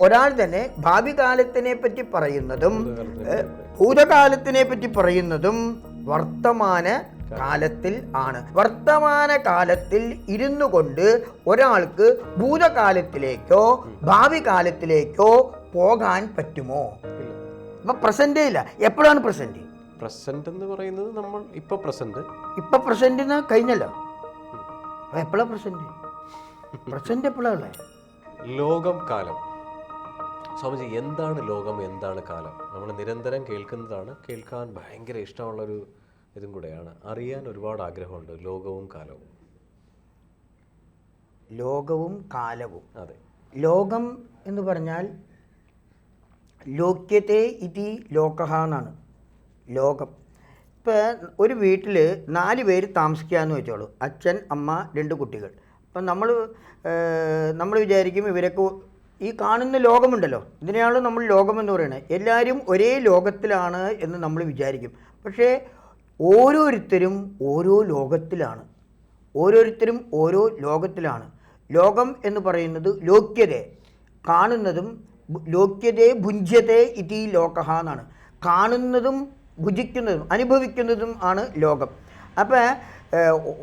ഒരാൾ തന്നെ ഭാവി കാലത്തിനെ പറ്റി പറയുന്നതും. ഭൂതകാലത്തിനെ പറ്റി പറയുന്നതും വർത്തമാന കാലത്തിൽ ആണ്. വർത്തമാന കാലത്തിൽ ഇരുന്നു കൊണ്ട് ഒരാൾക്ക് ഭൂതകാലത്തിലേക്കോ ഭാവി കാലത്തിലേക്കോ പോകാൻ പറ്റുമോ? അപ്പൊ പ്രസന്റേ ഇല്ല. എപ്പോഴാണ് പ്രസന്റ് പ്രസന്റ് എന്ന് പറയുന്നത് നമ്മൾ ഇപ്പൊ പ്രസന്റ് ഇപ്പൊ പ്രസന്റ് കഴിഞ്ഞല്ലോ. എപ്പോഴാ പ്രസന്റ് പ്രസന്റ് എപ്പോഴാ ഉള്ളത് ലോകം കാലം. സ്വാമിജി എന്താണ് ലോകം എന്താണ് കാലം? നമ്മൾ നിരന്തരം കേൾക്കുന്നതാണ് കേൾക്കാൻ ഭയങ്കര ഇഷ്ടമുള്ളൊരു ഇതും കൂടെയാണ്. അറിയാൻ ഒരുപാട് ആഗ്രഹമുണ്ട് ലോകവും കാലവും. ലോകവും കാലവും. അതെ. ലോകം എന്ന് പറഞ്ഞാൽ ലോക്യത്തെ ഇതി ലോകഹാന്നാണ് ലോകം. ഇപ്പോൾ ഒരു വീട്ടിൽ നാല് പേര് താമസിക്കാമെന്ന് വെച്ചോളൂ. അച്ഛൻ അമ്മ രണ്ട് കുട്ടികൾ. അപ്പം നമ്മൾ നമ്മൾ വിചാരിക്കും ഇവരൊക്കെ ഈ കാണുന്ന ലോകമുണ്ടല്ലോ. ഇതിനെയാണ് നമ്മൾ ലോകമെന്ന് പറയുന്നത്. എല്ലാവരും ഒരേ ലോകത്തിലാണ് എന്ന് നമ്മൾ വിചാരിക്കും. പക്ഷേ ഓരോരുത്തരും ഓരോ ലോകത്തിലാണ്. ഓരോരുത്തരും ഓരോ ലോകത്തിലാണ്. ലോകം എന്ന് പറയുന്നത് ലോക്യത. കാണുന്നതും ലോക്യത ഭുഞ്യതേ ഇതി ലോകഹ എന്നാണ്. കാണുന്നതും ഭുജിക്കുന്നതും അനുഭവിക്കുന്നതും ആണ് ലോകം. അപ്പോൾ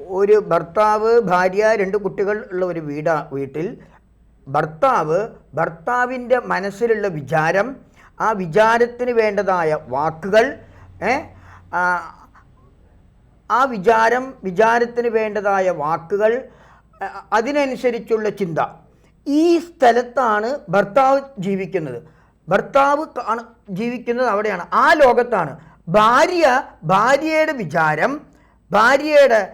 ഒരു ഭർത്താവ് ഭാര്യ രണ്ട് കുട്ടികൾ ഉള്ള ഒരു വീടാ വീട്ടിൽ ഭർത്താവ് ഭർത്താവിന്റെ മനസ്സിലുള്ള വിചാരം ആ വിചാരത്തിന് വേണ്ടതായ വാക്കുകൾ ആ, വിചാരം വിചാരത്തിന് വേണ്ടതായ വാക്കുകൾ അതിനനുസരിച്ചുള്ള ചിന്ത. ഈ സ്ഥലത്താണ് ഭർത്താവ് ജീവിക്കുന്നത്. ഭർത്താവ് ജീവിക്കുന്നത് അവിടെയാണ്. ആ ലോകത്താണ്. ഭാര്യ ഭാര്യയുടെ വിചാരം ഭാര്യയുടെ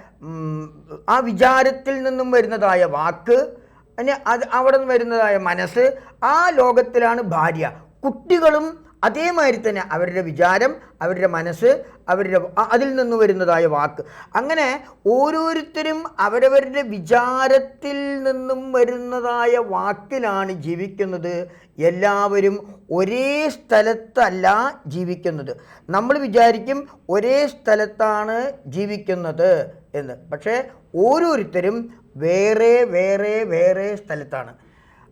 ആ വിചാരത്തിൽ നിന്നും വരുന്നതായ വാക്ക് പിന്നെ അത് അവിടെ നിന്ന് വരുന്നതായ മനസ്സ് ആ ലോകത്തിലാണ് ഭാര്യ. കുട്ടികളും അതേമാതിരി തന്നെ അവരുടെ വിചാരം അവരുടെ മനസ്സ് അവരുടെ അതിൽ നിന്ന് വരുന്നതായ വാക്ക്. അങ്ങനെ ഓരോരുത്തരും അവരവരുടെ വിചാരത്തിൽ നിന്നും വരുന്നതായ വാക്കിലാണ് ജീവിക്കുന്നത്. എല്ലാവരും ഒരേ സ്ഥലത്തല്ല ജീവിക്കുന്നത്. നമ്മൾ വിചാരിക്കും ഒരേ സ്ഥലത്താണ് ജീവിക്കുന്നത് എന്ന്. പക്ഷേ ഓരോരുത്തരും വേറെ വേറെ വേറെ സ്ഥലത്താണ്.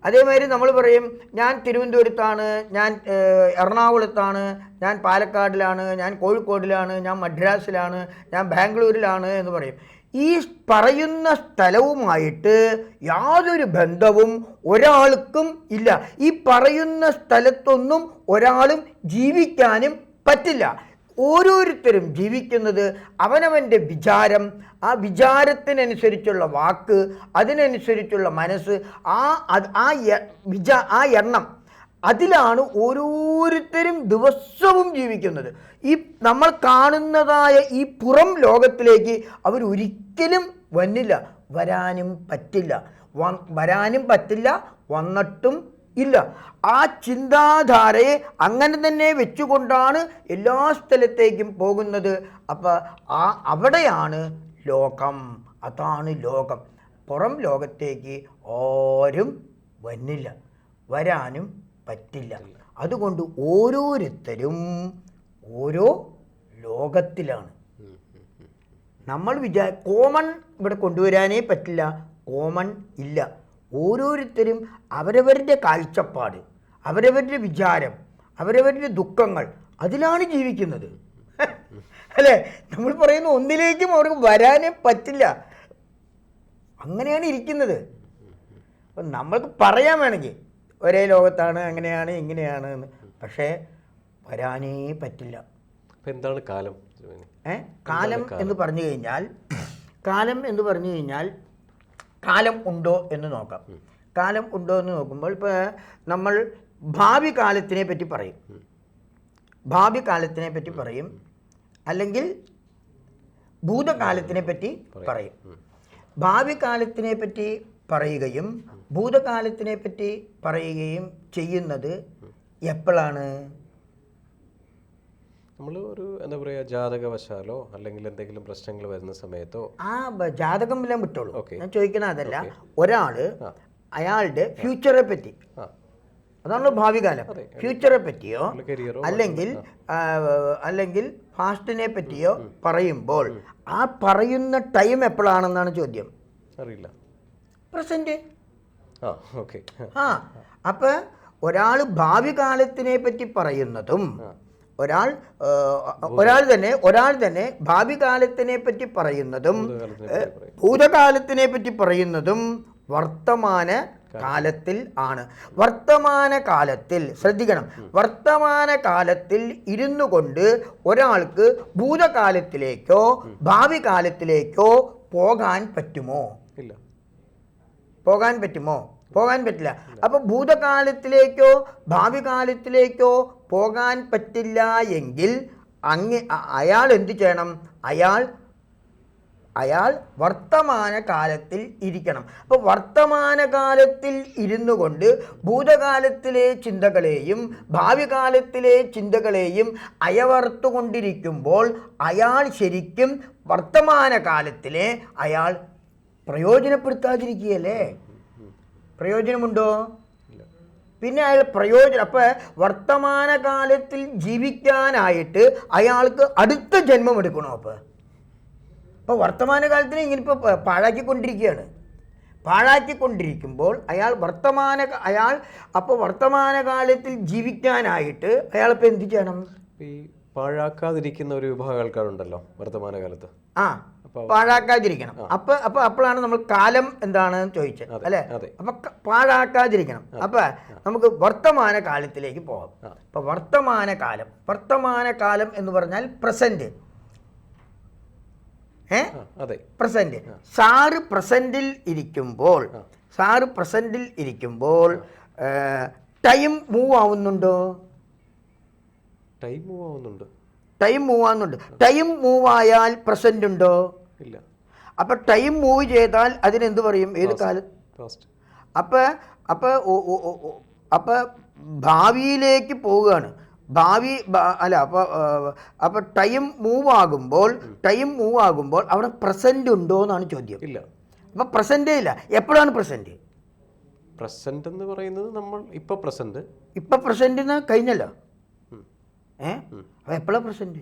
അതേമാതിരി നമ്മൾ പറയും ഞാൻ തിരുവനന്തപുരത്താണ് ഞാൻ എറണാകുളത്താണ് ഞാൻ പാലക്കാടിലാണ് ഞാൻ കോഴിക്കോടിലാണ് ഞാൻ മദ്രാസിലാണ് ഞാൻ ബാംഗ്ലൂരിലാണ് എന്ന് പറയും. ഈ പറയുന്ന സ്ഥലവുമായിട്ട് യാതൊരു ബന്ധവും ഒരാൾക്കും ഇല്ല. ഈ പറയുന്ന സ്ഥലത്തൊന്നും ഒരാളും ജീവിക്കാനും പറ്റില്ല. ഓരോരുത്തരും ജീവിക്കുന്നത് അവനവന്റെ വിചാരം ആ വിചാരത്തിനനുസരിച്ചുള്ള വാക്ക് അതിനനുസരിച്ചുള്ള മനസ്സ് ആ ആ വിചാ ആ എണ്ണം. അതിലാണ് ഓരോരുത്തരും ദിവസവും ജീവിക്കുന്നത്. ഈ നമ്മൾ കാണുന്നതായ ഈ പുറം ലോകത്തിലേക്ക് അവരൊരിക്കലും വന്നില്ല. വരാനും പറ്റില്ല. വരാനും പറ്റില്ല. വന്നിട്ടും ഇല്ല. ആ ചിന്താധാരയെ അങ്ങനെ തന്നെ വെച്ചുകൊണ്ടാണ് എല്ലാ സ്ഥലത്തേക്കും പോകുന്നത്. അപ്പം ആ അവിടെയാണ് ലോകം. അതാണ് ലോകം. പുറം ലോകത്തേക്ക് ആരും വന്നില്ല. വരാനും പറ്റില്ല. അതുകൊണ്ട് ഓരോരുത്തരും ഓരോ ലോകത്തിലാണ്. നമ്മൾ വിചാ കോമൺ ഇവിടെ കൊണ്ടുവരാനേ പറ്റില്ല. കോമൺ ഇല്ല. ഓരോരുത്തരും അവരവരുടെ കാഴ്ചപ്പാട് അവരവരുടെ വിചാരം അവരവരുടെ ദുഃഖങ്ങൾ അതിലാണ് ജീവിക്കുന്നത്. അല്ലേ? നമ്മൾ പറയുന്ന ഒന്നിലേക്കും അവർക്ക് വരാനേ പറ്റില്ല. അങ്ങനെയാണ് ഇരിക്കുന്നത്. അപ്പം നമ്മൾക്ക് പറയാൻ വേണമെങ്കിൽ ഒരേ ലോകത്താണ് അങ്ങനെയാണ് ഇങ്ങനെയാണ് എന്ന്. പക്ഷേ വരാനേ പറ്റില്ല. എന്താണ് കാലം? ഏ? കാലം? എന്ന് പറഞ്ഞു കഴിഞ്ഞാൽ കാലം എന്ന് പറഞ്ഞു കഴിഞ്ഞാൽ കാലം ഉണ്ടോ എന്ന് നോക്കാം. കാലം ഉണ്ടോ എന്ന് നോക്കുമ്പോൾ ഇപ്പോൾ നമ്മൾ ഭാവി കാലത്തിനെ പറ്റി പറയും. ഭാവി കാലത്തിനെ പറ്റി പറയും. അല്ലെങ്കിൽ ഭൂതകാലത്തിനെ പറ്റി പറയും. ഭാവി കാലത്തിനെ പറ്റി പറയുകയും ഭൂതകാലത്തിനെ പറ്റി പറയുകയും ചെയ്യുന്നത് എപ്പോഴാണ്? നമ്മൾ ഒരു എന്താ പറയാ ജാതകവശാലോ അല്ലെങ്കിൽ എന്തെങ്കിലും പ്രശ്നങ്ങൾ വരുന്ന സമയത്തോ ആ ബ- ജാതകം എല്ലാം വിട്ടോളൂ. Okay. ഞാൻ ചോദിക്കണ അതല്ല ഒരാൾ. അയാളുടെ ഫ്യൂച്ചറെ പറ്റി. ആ. അതാണല്ലോ ഭാവി കാലം. ഫ്യൂച്ചറെ പറ്റിയോ കരിയറോ അല്ലെങ്കിൽ ആ, അല്ലെങ്കിൽ ഫാസ്റ്റിനെ പറ്റിയോ പറയുമ്പോൾ ആ പറയുന്ന ടൈം എപ്പോഴാണെന്നാണ് ചോദ്യം. അറിയില്ല. പ്രസന്റ് ആ ഓക്കെ. ആ അപ്പം ഒരാൾ ഭാവി കാലത്തിനെ പറ്റി പറയുന്നതും ആ, ഒരാൾ ഒരാൾ തന്നെ ഒരാൾ തന്നെ ഭാവി കാലത്തിനെ പറ്റി പറയുന്നതും ഭൂതകാലത്തിനെ പറ്റി പറയുന്നതും വർത്തമാന കാലത്തിൽ ആണ്. വർത്തമാന കാലത്തിൽ ശ്രദ്ധിക്കണം. വർത്തമാന കാലത്തിൽ ഇരുന്നു കൊണ്ട് ഒരാൾക്ക് ഭൂതകാലത്തിലേക്കോ ഭാവി കാലത്തിലേക്കോ പോകാൻ പറ്റുമോ? ഇല്ല. പോകാൻ പറ്റുമോ? പോകാൻ പറ്റില്ല. അപ്പോൾ ഭൂതകാലത്തിലേക്കോ ഭാവി കാലത്തിലേക്കോ പോകാൻ പറ്റില്ല എങ്കിൽ അങ്ങ് അയാൾ എന്തു ചെയ്യണം? അയാൾ അയാൾ വർത്തമാന കാലത്തിൽ ഇരിക്കണം. അപ്പോൾ വർത്തമാന കാലത്തിൽ ഇരുന്നു കൊണ്ട് ഭൂതകാലത്തിലെ ചിന്തകളെയും ഭാവി കാലത്തിലെ ചിന്തകളെയും അയവർത്തുകൊണ്ടിരിക്കുമ്പോൾ അയാൾ ശരിക്കും വർത്തമാന കാലത്തിലെ അയാൾ പ്രയോജനപ്പെടുത്താതിരിക്കുകയല്ലേ? പ്രയോജനമുണ്ടോ? പിന്നെ അയാൾ പ്രയോജനം അപ്പോൾ വർത്തമാനകാലത്തിൽ ജീവിക്കാനായിട്ട് അയാൾക്ക് അടുത്ത ജന്മം എടുക്കണോ അപ്പോൾ അപ്പൊ വർത്തമാനകാലത്തിൽ ഇങ്ങനെ ഇപ്പൊ പ- പാഴാക്കിക്കൊണ്ടിരിക്കുകയാണ്. പാഴാക്കിക്കൊണ്ടിരിക്കുമ്പോൾ അയാൾ വർത്തമാന അയാൾ അപ്പോൾ വർത്തമാനകാലത്തിൽ ജീവിക്കാനായിട്ട് അയാൾ ഇപ്പൊ എന്ത് ചെയ്യണം? ഈ പാഴാക്കാതിരിക്കുന്ന ഒരു വിഭാഗം ആൾക്കാരുണ്ടല്ലോ വർത്തമാനകാലത്ത്. ആ. പാഴാക്കാതിരിക്കണം. അപ്പൊ അപ്പൊ അപ്പോഴാണ് നമ്മൾ കാലം എന്താണ് ചോദിച്ചത് അല്ലെ. അപ്പൊ പാഴാക്കാതിരിക്കണം. അപ്പൊ നമുക്ക് വർത്തമാന കാലത്തിലേക്ക് പോകാം. അപ്പൊ വർത്തമാന കാലം വർത്തമാന കാലം എന്ന് പറഞ്ഞാൽ പ്രസന്റ് ഏ? അതെ. പ്രസന്റ് സാറ് പ്രസന്റിൽ ഇരിക്കുമ്പോൾ സാറ് പ്രസന്റിൽ ഇരിക്കുമ്പോൾ ടൈം മൂവ് ആവുന്നുണ്ടോ? ടൈം മൂവ് ആവുന്നുണ്ട്. ടൈം മൂവ് ആവുന്നുണ്ട്. ടൈം മൂവ് ആയാൽ പ്രസന്റ് ഉണ്ടോ? ഇല്ല. അപ്പൊ ടൈം മൂവ് ചെയ്താൽ അതിനെന്ത് പറയും? ഏത് കാലം? ഫാസ്റ്റ് അപ്പൊ അപ്പൊ ഓ- ഓ- ഓ- ഓ- അപ്പൊ ഭാവിയിലേക്ക് പോവുകയാണ്. ഭാവി അല്ല അപ്പൊ അപ്പോൾ അപ്പൊ ടൈം മൂവ് ആകുമ്പോൾ ടൈം മൂവ് ആകുമ്പോൾ അവിടെ പ്രസന്റ് ഉണ്ടോ എന്നാണ് ചോദ്യം. ഇല്ല. അപ്പൊ പ്രസന്റേ ഇല്ല. എപ്പോഴാണ് പ്രസന്റ് പ്രസന്റ് എന്ന് പറയുന്നത് നമ്മൾ ഇപ്പൊ പ്രസന്റ് ഇപ്പൊ പ്രസന്റ് കഴിഞ്ഞല്ലോ. ഏഹ് അപ്പൊ എപ്പോഴാ പ്രസന്റ്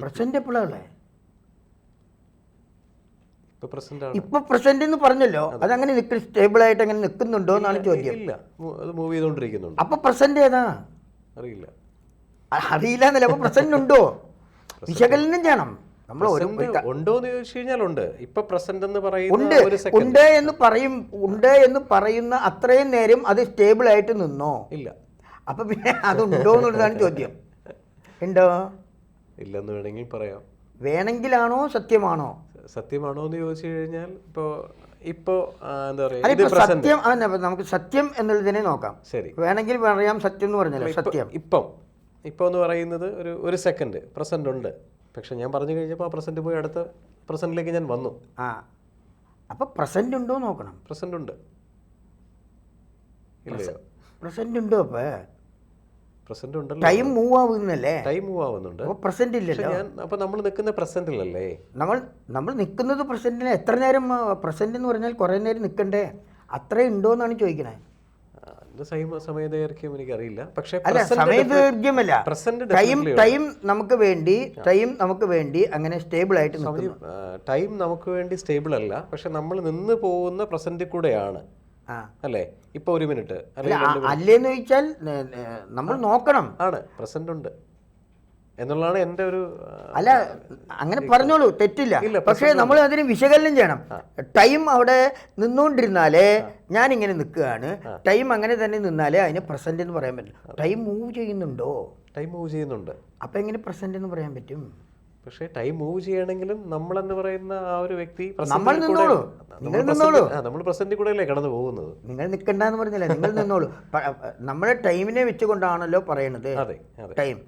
പ്രസന്റ് എപ്പോഴാണ് ഉള്ളേ? ഇപ്പൊ പ്രസന്റ് എന്ന് പറഞ്ഞല്ലോ അതങ്ങനെ നിൽക്കും സ്റ്റേബിൾ ആയിട്ട് അങ്ങനെ നിൽക്കുന്നുണ്ടോ എന്നാണ് ചോദ്യം. ഇല്ല അത് മൂവ് ചെയ്തുകൊണ്ടിരിക്കുന്നുണ്ട് അപ്പൊ പ്രസന്റ് ഏതാ? അറിയില്ല. അറിയില്ല എന്നല്ല അപ്പൊ പ്രസന്റ്. ഉണ്ടോ വിശകലനം ചെയ്യണം. നമ്മൾ ഉണ്ടോ എന്ന് ചോദിച്ചു കഴിഞ്ഞാൽ ഉണ്ട്. ഇപ്പൊ പ്രസന്റ് എന്ന് ഉണ്ട്. സെക്കൻഡ് ഉണ്ട് എന്ന് പറയും ഉണ്ട് എന്ന് പറയുന്ന അത്രയും നേരം അത് സ്റ്റേബിൾ ആയിട്ട് നിന്നോ? ഇല്ല. അപ്പൊ പിന്നെ അതുണ്ടോ എന്നുള്ളതാണ് ചോദ്യം. ഉണ്ടോ? ഇല്ലെന്ന് വേണമെങ്കിൽ പറയാം. വേണമെങ്കിലാണോ സത്യമാണോ? സത്യമാണോ എന്ന് ചോദിച്ചു കഴിഞ്ഞാൽ ഇപ്പോ ഇപ്പോ എന്താ പറയാ സത്യം അതന്നെ നമുക്ക് സത്യം എന്നുള്ളതിനെ നോക്കാം. ശരി. വേണമെങ്കിൽ പറയാം സത്യം എന്ന് പറഞ്ഞല്ലോ ഇപ്പൊ- സത്യം. ഇപ്പം ഇപ്പം എന്ന് പറയുന്നത് ഒരു ഒരു സെക്കൻഡ് പ്രസന്റ് ഉണ്ട്. പക്ഷെ ഞാൻ പറഞ്ഞു കഴിഞ്ഞപ്പോൾ ആ പ്രസന്റ് പോയി അടുത്ത പ്രസന്റിലേക്ക് ഞാൻ വന്നു. ആ അപ്പൊ പ്രസന്റ് ഉണ്ടോ നോക്കണം. പ്രസന്റ് ഉണ്ട്. ഇല്ലയോ? പ്രസന്റ് ഉണ്ടോ അപ്പൊ പ്രസന്റ് ഉണ്ടല്ലോ. ടൈം മൂവ് ആവുന്നല്ലേ? ടൈം മൂവ് ആവുന്നുണ്ട്. അപ്പോൾ പ്രസന്റ് ഇല്ലല്ലോ. ഞാൻ അപ്പോൾ നമ്മൾ നിൽക്കുന്ന പ്രസന്റിലല്ലേ നമ്മൾ നമ്മൾ നിൽക്കുന്നത് പ്രസന്റിന് എത്ര നേരം പ്രസന്റ് എന്ന് പറഞ്ഞാൽ കുറേ നേരം നിൽക്കണ്ടേ? അത്രയും ഉണ്ടോ എന്നാണ് ചോദിക്കണേ. സമയദൈർഘ്യം എനിക്കറിയില്ല. പക്ഷേ അല്ല സമയദൈർഘ്യമല്ല. ടൈം ടൈം നമുക്ക് വേണ്ടി ടൈം നമുക്ക് വേണ്ടി അങ്ങനെ സ്റ്റേബിൾ ആയിട്ട് ടൈം നമുക്ക് വേണ്ടി സ്റ്റേബിൾ അല്ല. പക്ഷെ നമ്മൾ നിന്ന് പോകുന്ന പ്രസന്റ് കൂടെയാണ്. അല്ലേ? ഇപ്പൊ ഒരു മിനിറ്റ്. അല്ലേന്ന് ചോദിച്ചാൽ നമ്മൾ നോക്കണം. ആണ് പ്രസന്റ് ഉണ്ട്. എന്നുള്ളതാണ് എന്റെ ഒരു അല്ല അങ്ങനെ പറഞ്ഞോളൂ തെറ്റില്ല. പക്ഷേ നമ്മൾ അതിന് വിശകലനം ചെയ്യണം. ടൈം അവിടെ നിന്നുകൊണ്ടിരുന്നാലേ ഞാൻ ഇങ്ങനെ നിൽക്കുകയാണ്. ടൈം അങ്ങനെ തന്നെ നിന്നാലേ അതിന് പ്രസന്റ് എന്ന് പറയാൻ പറ്റും. ടൈം മൂവ് ചെയ്യുന്നുണ്ടോ? ടൈം മൂവ് ചെയ്യുന്നുണ്ട്. അപ്പൊ എങ്ങനെ പ്രസന്റ് എന്ന് പറയാൻ പറ്റും? പക്ഷേ ടൈം മൂവ് ചെയ്യണമെങ്കിലും നമ്മൾ എന്ന് പറയുന്ന ആ ഒരു വ്യക്തി നമ്മൾ നിന്നോളൂ. നിങ്ങൾ നിന്നോളൂ. നമ്മൾ പ്രസന്റ് കൂടെ അല്ലേ കടന്നു പോകുന്നത്? നിങ്ങൾ നിൽക്കണ്ടെന്ന് പറഞ്ഞില്ല? നിങ്ങൾ നിന്നോളൂ. നമ്മുടെ ടൈമിനെ വെച്ചുകൊണ്ടാണല്ലോ പറയണത്. ടൈം.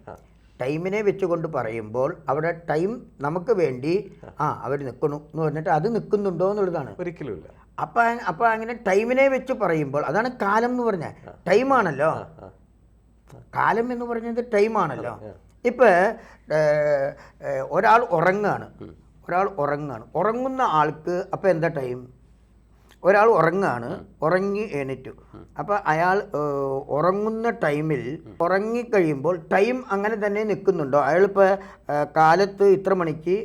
ടൈമിനെ വെച്ചുകൊണ്ട് പറയുമ്പോൾ അവിടെ ടൈം നമുക്ക് വേണ്ടി ആ. അവർ നിൽക്കണു എന്ന് പറഞ്ഞിട്ട് അത് നിൽക്കുന്നുണ്ടോ എന്നുള്ളതാണ്. ഒരിക്കലും അപ്പൊ അപ്പം അപ്പം അങ്ങനെ ടൈമിനെ വെച്ച് പറയുമ്പോൾ അതാണ് കാലം എന്ന് പറഞ്ഞ. ടൈമാണല്ലോ. കാലം എന്ന് പറഞ്ഞത് ടൈമാണല്ലോ. ഇപ്പം ഒരാൾ ഉറങ്ങാണ്. ഒരാൾ ഉറങ്ങാണ്. ഉറങ്ങുന്ന ആൾക്ക് അപ്പോൾ എന്താ ടൈം? ഒരാൾ ഉറങ്ങാണ്. ഉറങ്ങി എണീറ്റു. അപ്പോൾ അയാൾ ഉറങ്ങുന്ന ടൈമിൽ ഉറങ്ങിക്കഴിയുമ്പോൾ ടൈം അങ്ങനെ തന്നെ നിൽക്കുന്നുണ്ടോ? അയാളിപ്പോൾ കാലത്ത് ഇത്ര മണിക്ക്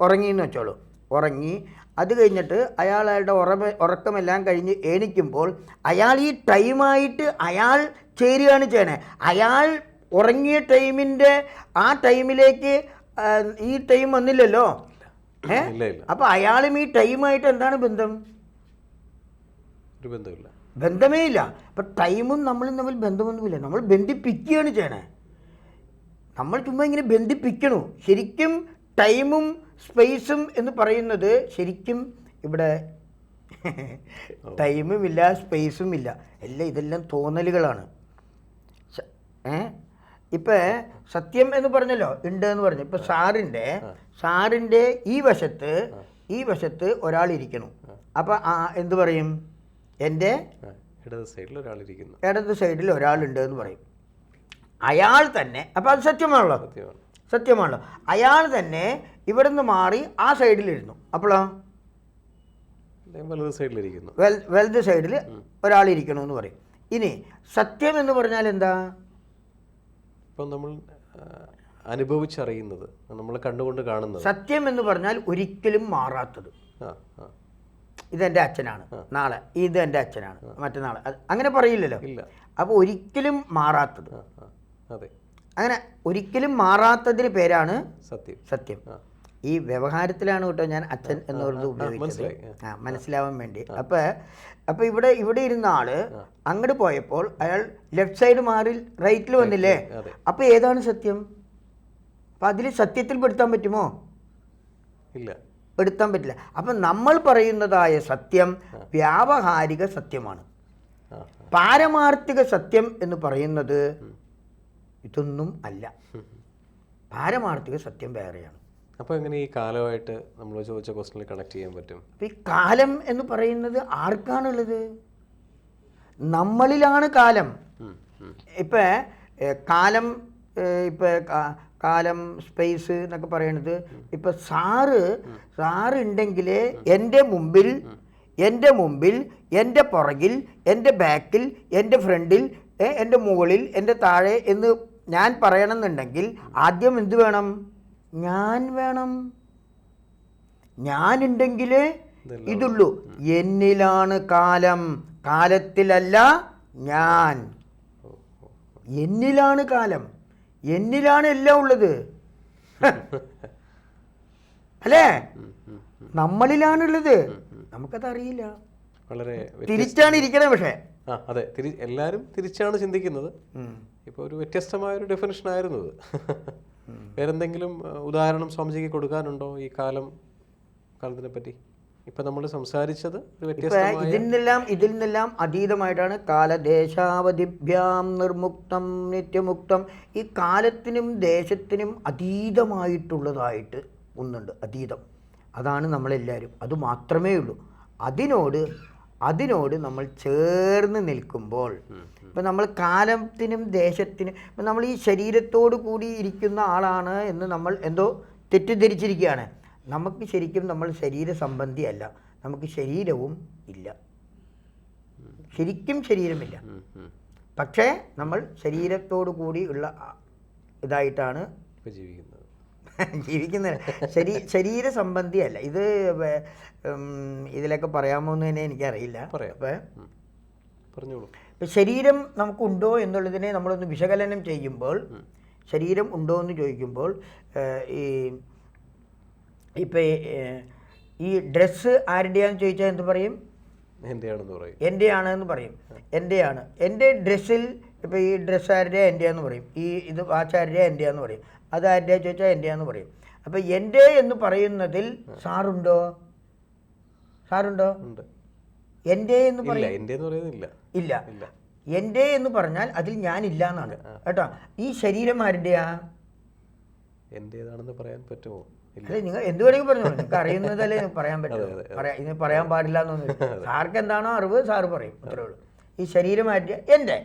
ഉറങ്ങി എന്ന് വെച്ചോളൂ. ഉറങ്ങി. അത് കഴിഞ്ഞിട്ട് അയാൾ അയാളുടെ ഉറമ ഉറക്കമെല്ലാം കഴിഞ്ഞ് എണീക്കുമ്പോൾ അയാൾ ഈ ടൈമായിട്ട് അയാൾ ചേരുകയാണ് ചെയ്യണേ. അയാൾ ഉറങ്ങിയ ടൈമിന്റെ ആ ടൈമിലേക്ക് ഈ ടൈം വന്നില്ലല്ലോ? ഏ? അപ്പോൾ അയാളും ഈ ടൈമായിട്ട് എന്താണ് ബന്ധം? ബന്ധമില്ല ബന്ധമേ ഇല്ല. അപ്പം ടൈമും നമ്മളും തമ്മിൽ ബന്ധമൊന്നുമില്ല. നമ്മൾ ബന്ധിപ്പിക്കുകയാണ് ചെയ്യണേ. നമ്മൾ ചുമ്മാ ഇങ്ങനെ ബന്ധിപ്പിക്കണു. ശരിക്കും ടൈമും സ്പേസും എന്ന് പറയുന്നത് ശരിക്കും ഇവിടെ ടൈമും ഇല്ല സ്പേസും ഇല്ല എല്ലാം ഇതെല്ലാം തോന്നലുകളാണ്. ഏഹ് ഏ? ഇപ്പം സത്യം എന്ന് പറഞ്ഞല്ലോ ഉണ്ട് എന്ന് പറഞ്ഞു. ഇപ്പം സാറിന്റെ സാറിന്റെ ഈ വശത്ത് ഈ വശത്ത് ഒരാൾ ഇരിക്കണം. അപ്പം ആ എന്ത് പറയും? എന്റെ ഇടത് സൈഡിൽ ഒരാളിരിക്കുന്നു ഇടത് സൈഡിൽ ഒരാളുണ്ട് എന്ന് പറയും. അയാൾ തന്നെ അപ്പം അത് സത്യമാണല്ലോ? സത്യമാണ്. സത്യമാണല്ലോ. അയാൾ തന്നെ ഇവിടെ നിന്ന് മാറി ആ സൈഡിലിരുന്നു അപ്പോഴോ അദ്ദേഹം വലത് സൈഡിലിരിക്കുന്നു വെൽ വലത് സൈഡിൽ ഒരാൾ ഇരിക്കണമെന്ന് പറയും. ഇനി സത്യം എന്ന് പറഞ്ഞാൽ എന്താ? ഇപ്പം നമ്മൾ അനുഭവിച്ചറിയുന്നത് നമ്മൾ കണ്ടുകൊണ്ട് കാണുന്നത്. സത്യം എന്ന് പറഞ്ഞാൽ ഒരിക്കലും മാറാത്തത്. ഇതെന്റെ ഇതെന്റെ അച്ഛനാണ് നാളെ. ഇത് എന്റെ അച്ഛനാണ്. മറ്റന്നാൾ അങ്ങനെ പറയില്ലല്ലോ. അപ്പോൾ ഒരിക്കലും മാറാത്തത്. അതെ. അങ്ങനെ ഒരിക്കലും മാറാത്തതിന് പേരാണ് സത്യം. സത്യം. ഈ വ്യവഹാരത്തിലാണ് കേട്ടോ ഞാൻ അച്ഛൻ എന്നുള്ളത് ഉപയോഗിച്ചത്. മനസ്സിലായി. ആ മനസ്സിലാവാൻ വേണ്ടി. അപ്പോൾ അപ്പോൾ ഇവിടെ ഇവിടെ ഇരുന്ന ആൾ അങ്ങോട്ട് പോയപ്പോൾ അയാൾ ലെഫ്റ്റ് സൈഡ് മാറി റൈറ്റിൽ വന്നില്ലേ? അപ്പൊ അപ്പോൾ ഏതാണ് സത്യം? അപ്പം അതിൽ സത്യത്തിൽ പെടുത്താൻ പറ്റുമോ? ഇല്ല. പെടുത്താൻ പറ്റില്ല. അപ്പം നമ്മൾ പറയുന്നതായ സത്യം വ്യാവഹാരിക സത്യമാണ്. പാരമാർത്ഥിക സത്യം എന്ന് പറയുന്നത് ഇതൊന്നും അല്ല. പാരമാർത്ഥിക സത്യം വേറെയാണ്. അപ്പോൾ എങ്ങനെ ഈ കാലമായിട്ട് നമ്മൾ ചോദിച്ച ക്വസ്റ്റിനിൽ കണക്ട് ചെയ്യാൻ പറ്റും? ഈ കാലം എന്ന് പറയുന്നത് ആർക്കാണുള്ളത്? നമ്മളിലാണ് കാലം. ഇപ്പം കാലം ഇപ്പം കാലം സ്പേസ് എന്നൊക്കെ പറയണത് ഇപ്പം സാറ് സാറ് ഉണ്ടെങ്കിൽ എന്റെ മുമ്പിൽ എന്റെ മുമ്പിൽ എന്റെ പുറകിൽ എന്റെ ബാക്കിൽ എന്റെ ഫ്രണ്ടിൽ എന്റെ മുകളിൽ എന്റെ താഴെ എന്ന് ഞാൻ പറയണമെന്നുണ്ടെങ്കിൽ ആദ്യം എന്ത് വേണം? ഞാൻ വേണം. ഞാനുണ്ടെങ്കിൽ ഇതുള്ളൂ. എന്നിലാണ് കാലം. കാലത്തിലല്ല ഞാൻ. എന്നിലാണ് കാലം. എന്നിലാണ് എല്ലാം ഉള്ളത്. അല്ലേ. നമ്മളിലാണുള്ളത്. നമുക്കത് അറിയില്ല വളരെ തിരിച്ചാണ് ഇരിക്കണേ പക്ഷേ. അതെ. തിരി എല്ലാവരും തിരിച്ചാണ് ചിന്തിക്കുന്നത്. ഇപ്പൊ ഇപ്പോൾ ഒരു വ്യത്യസ്തമായ ഒരു ഡെഫിനേഷൻ ആയിരുന്നു വേറെന്തെങ്കിലും ഉദാഹരണം സ്വാമിജിക്ക് കൊടുക്കാനുണ്ടോ ഈ കാലം കാലത്തിനെ പറ്റി ഇപ്പൊ നമ്മൾ സംസാരിച്ചത് ഇതിൽ നിന്നെല്ലാം ഇതിൽ നിന്നെല്ലാം അതീതമായിട്ടാണ് കാലദേശാവധിഭ്യാം നിർമുക്തം നിത്യമുക്തം. ഈ കാലത്തിനും ദേശത്തിനും അതീതമായിട്ടുള്ളതായിട്ട് ഒന്നുണ്ട് അതീതം. അതാണ് നമ്മളെല്ലാവരും. അത് മാത്രമേ ഉള്ളൂ അതിനോട് അതിനോട് നമ്മൾ ചേർന്ന് നിൽക്കുമ്പോൾ ഇപ്പം നമ്മൾ കാലത്തിനും ദേശത്തിനും ഇപ്പം നമ്മൾ ഈ ശരീരത്തോട് കൂടി ഇരിക്കുന്ന ആളാണ് എന്ന് നമ്മൾ എന്തോ തെറ്റിദ്ധരിച്ചിരിക്കുകയാണ്. നമുക്ക് ശരിക്കും നമ്മൾ ശരീര സംബന്ധിയല്ല. നമുക്ക് ശരീരവും ഇല്ല. ശരിക്കും ശരീരമില്ല. പക്ഷേ നമ്മൾ ശരീരത്തോടു കൂടി ഉള്ള ഇതായിട്ടാണ് ജീവിക്കുന്നത്. ജീവിക്കുന്നത്. ശരീ ശരീര സംബന്ധിയല്ല. ഇത് ഇതിലൊക്കെ പറയാമോ എന്ന് തന്നെ എനിക്കറിയില്ല. പറയാം. പറഞ്ഞോളൂ. ഇപ്പം ശരീരം നമുക്കുണ്ടോ എന്നുള്ളതിനെ നമ്മളൊന്ന് വിശകലനം ചെയ്യുമ്പോൾ ശരീരം ഉണ്ടോ എന്ന് ചോദിക്കുമ്പോൾ ഈ ഇപ്പം ഈ ഡ്രസ്സ് ആരുടെയാന്ന് ചോദിച്ചാൽ എന്ത് പറയും? എന്റെയാണെന്ന് പറയും. എന്റെയാണ് എന്ന് പറയും എന്റെയാണ് എന്റെ ഡ്രസ്സിൽ ഇപ്പോൾ ഈ ഡ്രസ്സ് ആരുടെ എന്റെയാന്ന് പറയും. ഈ ഇത് വാച്ച് ആരുടെ എന്റെയാന്ന് പറയും. അത് ആരുടെയാ ചോദിച്ചാൽ എന്റെയാന്ന് പറയും. അപ്പോൾ എന്റെ എന്ന് പറയുന്നതിൽ സാറുണ്ടോ? സാറുണ്ടോ? ഉണ്ട്. എന്റെ എന്ന് പറയുന്നില്ല. ഇല്ല. ഇല്ല. എന്റെ എന്ന് പറഞ്ഞാൽ അതിൽ ഞാൻ ഇല്ല എന്നാണ് കേട്ടോ? ഈ ശരീരം ആരുടെയാ? എന്റേതാണെന്ന് പറയാൻ പറ്റുമോ? അല്ലെ നിങ്ങൾ എന്ത് വേണമെങ്കിൽ പറഞ്ഞു നിങ്ങൾക്ക് അറിയുന്നതല്ലേ പറയാൻ പറ്റുള്ളൂ പറയാം ഇനി പറയാൻ പാടില്ല എന്നൊന്നും സാർക്ക് എന്താണോ അറിവ് സാറ് പറയും. അത്രേ ഉള്ളൂ. ഈ ശരീരം മാറ്റിയ എന്റെ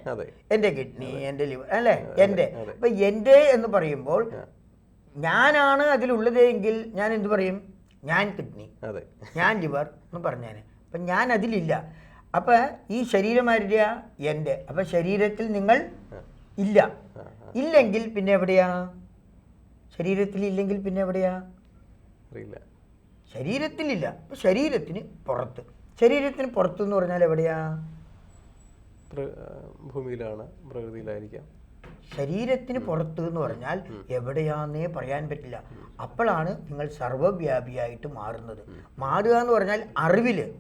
എന്റെ കിഡ്നി എന്റെ ലിവർ അല്ലേ? എന്റെ അപ്പൊ എന്റെ എന്ന് പറയുമ്പോൾ ഞാനാണ് അതിലുള്ളത് എങ്കിൽ ഞാൻ എന്ത് പറയും? ഞാൻ കിഡ്നി. ഞാൻ ലിവർ എന്ന് പറഞ്ഞേനെ. അപ്പം ഞാൻ അതിലില്ല അപ്പം ഈ ശരീരം ആരുടെയാ? എന്റെ. അപ്പം ശരീരത്തിൽ നിങ്ങൾ ഇല്ല. ഇല്ലെങ്കിൽ പിന്നെ എവിടെയാ? ശരീരത്തിൽ ഇല്ലെങ്കിൽ പിന്നെ എവിടെയാ? അറിയില്ല. ശരീരത്തിലില്ല. അപ്പം ശരീരത്തിന് പുറത്ത്. ശരീരത്തിന് പുറത്ത് എന്ന് പറഞ്ഞാൽ എവിടെയാ? ഭൂമിയിലാണ് പ്രകൃതിയിലായിരിക്കാം. ശരീരത്തിന് പുറത്ത് എന്ന് പറഞ്ഞാൽ എവിടെയാന്നേ പറയാൻ പറ്റില്ല. അപ്പോഴാണ് നിങ്ങൾ സർവവ്യാപിയായിട്ട് മാറുന്നത്. മാറുക എന്ന് പറഞ്ഞാൽ അറിവിൽ.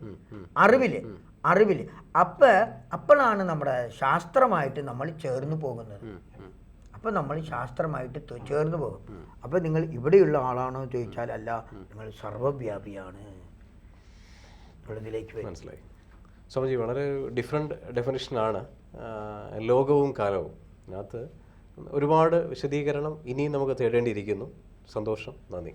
അറിവിൽ. അറിവിൽ. അപ്പ അപ്പോഴാണ് നമ്മുടെ ശാസ്ത്രമായിട്ട് നമ്മൾ ചേർന്ന് പോകുന്നത്. ഉം. നമ്മൾ ശാസ്ത്രമായിട്ട് ചേർന്ന് പോകും. അപ്പൊ നിങ്ങൾ ഇവിടെയുള്ള ആളാണോ എന്ന് ചോദിച്ചാൽ അല്ല നിങ്ങൾ സർവവ്യാപിയാണ് മനസ്സിലായി. സ്വാമിജി വളരെ ഡിഫറെന്റ് ഡെഫിനേഷനാണ് ലോകവും കാലവും. അതിനകത്ത് ഒരുപാട് വിശദീകരണം ഇനിയും നമുക്ക് തേടേണ്ടിയിരിക്കുന്നു. സന്തോഷം. നന്ദി.